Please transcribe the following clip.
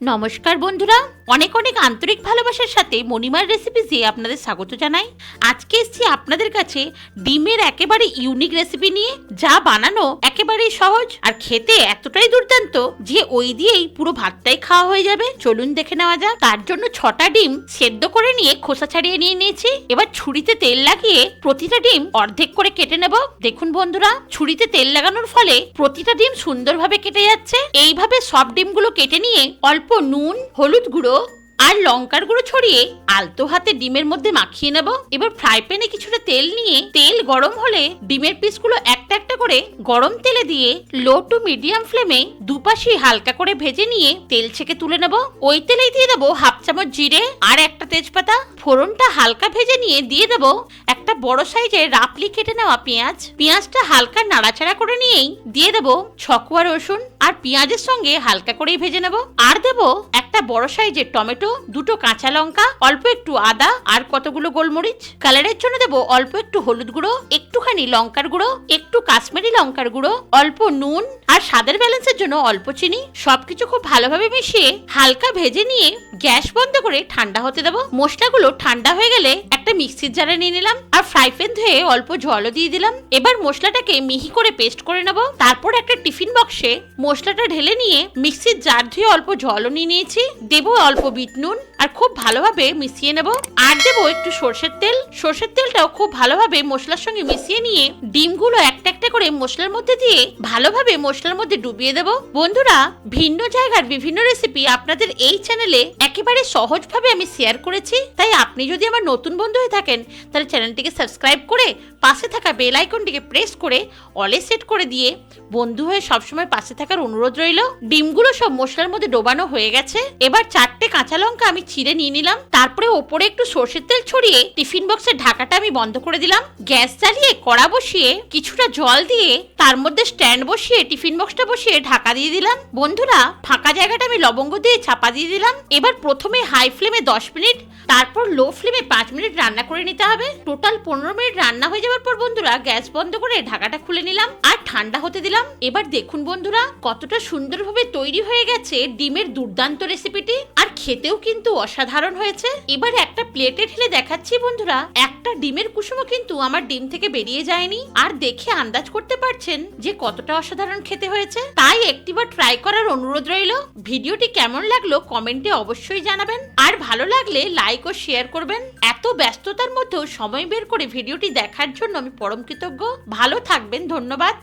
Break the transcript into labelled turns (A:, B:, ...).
A: নমস্কার বন্ধুরা। অনেক অনেক আন্তরিক ভালোবাসার সাথে মণিমার রেসিপিসে আপনাদের স্বাগত জানাই। আজকে এসেছি আপনাদের কাছে ডিমের একেবারে ইউনিক রেসিপি নিয়ে, যা বানানো একেবারেই সহজ আর খেতে এতটাই দুর্দান্ত যে ওই দিয়েই পুরো ভাতটাই খাওয়া হয়ে যাবে। চলুন দেখে নেওয়া যাক। তার জন্য ছটা ডিম সেদ্ধ করে নিয়ে খোসা ছাড়িয়ে নিয়ে নিয়েছি। এবার ছুরিতে তেল লাগিয়ে প্রতিটা ডিম অর্ধেক করে কেটে নেব। দেখুন বন্ধুরা, ছুরিতে তেল লাগানোর ফলে প্রতিটা ডিম সুন্দরভাবে কেটে যাচ্ছে। এইভাবে সব ডিমগুলো কেটে নিয়ে অল্প নুন, হলুদ গুঁড়ো আর লঙ্কার গুঁড়ো ছড়িয়ে আলতো হাতে ডিমের মধ্যে মাখিয়ে নেব। এবার ফ্রাই প্যানে কিছুটা তেল নিয়ে তেল গরম হলে ডিমের পিসগুলো একটা একটা করে গরম তেলে দিয়ে লো টু মিডিয়াম ফ্লেমে দুপাশে হালকা করে ভেজে নিয়ে তেল ছেঁকে তুলে নেব। ওই তেলেই দিয়ে দেবো হাফ চামচ জিরে আর একটা তেজপাতা। ফোড়নটা হালকা ভেজে নিয়ে দিয়ে দেবো একটা বড় সাইজের রাপলি কেটে নেওয়া পেঁয়াজ। পেঁয়াজটা হালকা নাড়াচাড়া করে নিয়েই দিয়ে দেবো ছকুয়া রসুন। আর পেঁয়াজের সঙ্গে হালকা করেই ভেজে নেব। আর দেবো একটা বড় সাইজের টমেটো, দুটো কাঁচা লঙ্কা, অল্প একটু আদা আর কতগুলো গোলমরিচ। কালারের জন্য দেবো অল্প একটু হলুদ গুঁড়ো, একটুখানি লঙ্কার গুঁড়ো, একটু কাশ্মীরি লঙ্কার গুঁড়ো, অল্প নুন আর স্বাদের ব্যালেন্সের জন্য অল্প চিনি। সবকিছু খুব ভালোভাবে মিশিয়ে হালকা ভেজে নিয়ে গ্যাস বন্ধ করে ঠান্ডা হতে দেবো। মশলাগুলো ঠান্ডা হয়ে গেলে একটা মিক্সির জারে নিয়ে নিলাম, আর ফ্রাই প্যান ধুয়ে অল্প জলও দিয়ে দিলাম। এবার মশলাটাকে মিহি করে পেস্ট করে নেব। তারপর একটা টিফিন বক্সে মশলাটা ঢেলে নিয়ে মিক্সির জার ধুয়ে অল্প জলও নিয়ে নিয়েছি। দেবো অল্প বিট নুন, আর খুব ভালোভাবে মিশিয়ে নেব। আর দেবো একটু সর্ষের তেল। সর্ষের তেলটাও খুব ভালোভাবে মশলার সঙ্গে মিশিয়ে নিয়ে ডিমগুলো একটা একটা করে মশলার মধ্যে দিয়ে ভালোভাবে মশলার মধ্যে ডুবিয়ে দেব। বন্ধুরা, ভিন্ন জায়গার বিভিন্ন রেসিপি আপনাদের এই চ্যানেলে একেবারে সহজভাবে আমি শেয়ার করেছি। তাই আপনি যদি আমার নতুন বন্ধু হয়ে থাকেন, তাহলে চ্যানেলটিকে সাবস্ক্রাইব করে পাশে থাকা বেল আইকনটিকে প্রেস করে অলে সেট করে দিয়ে বন্ধু হয়ে সবসময় পাশে থাকার অনুরোধ রইল। ডিমগুলো সব মশলার মধ্যে ডোবানো হয়ে গেছে। এবার চারটে কাঁচা লঙ্কা আমি চিড়ে নিয়ে নিলাম। তারপরে ওপরে একটু সর্ষের তেল ছড়িয়ে টিফিন বক্সের ঢাকাটা আমি বন্ধ করে দিলাম। গ্যাস জ্বালিয়ে কড়া বসিয়ে কিছুটা জল দিয়ে তার মধ্যে স্ট্যান্ড বসিয়ে টিফিন বক্সটা বসিয়ে ঢাকা দিয়ে দিলাম। বন্ধুরা, ফাঁকা জায়গাটা আমি লবঙ্গ দিয়ে চাপা দিয়ে দিলাম। এবার প্রথমে হাই ফ্লেমে দশ মিনিট, তারপর লো ফ্লেমে পাঁচ মিনিট রান্না করে নিতে হবে। টোটাল পনেরো মিনিট রান্না হয়ে যাওয়ার পর বন্ধুরা, গ্যাস বন্ধ করে ঢাকাটা খুলে নিলাম আর ঠান্ডা হতে দিলাম। এবার দেখুন বন্ধুরা, কতটা সুন্দরভাবে তৈরি হয়ে গেছে ডিমের দুর্দান্ত রেসিপিটি আর খেতেও কিন্তু অসাধারণ হয়েছে। এবার একটা প্লেটে ঢেলে দেখাচ্ছি বন্ধুরা। একটা ডিমের কুসুমও কিন্তু আমার ডিম থেকে বেরিয়ে যায়নি। আর দেখে আন্দাজ করতে পারছেন যে কতটা অসাধারণ খেতে হয়েছে। তাই একটিবার ট্রাই করার অনুরোধ রইল। ভিডিওটি কেমন লাগল কমেন্টে অবশ্যই জানাবেন। আর ভালো লাগলে লাইক ও শেয়ার করবেন। এত ব্যস্ততার মধ্যেও সময় বের করে ভিডিওটি দেখার জন্য আমি পরম কৃতজ্ঞ। ভালো থাকবেন, ধন্যবাদ।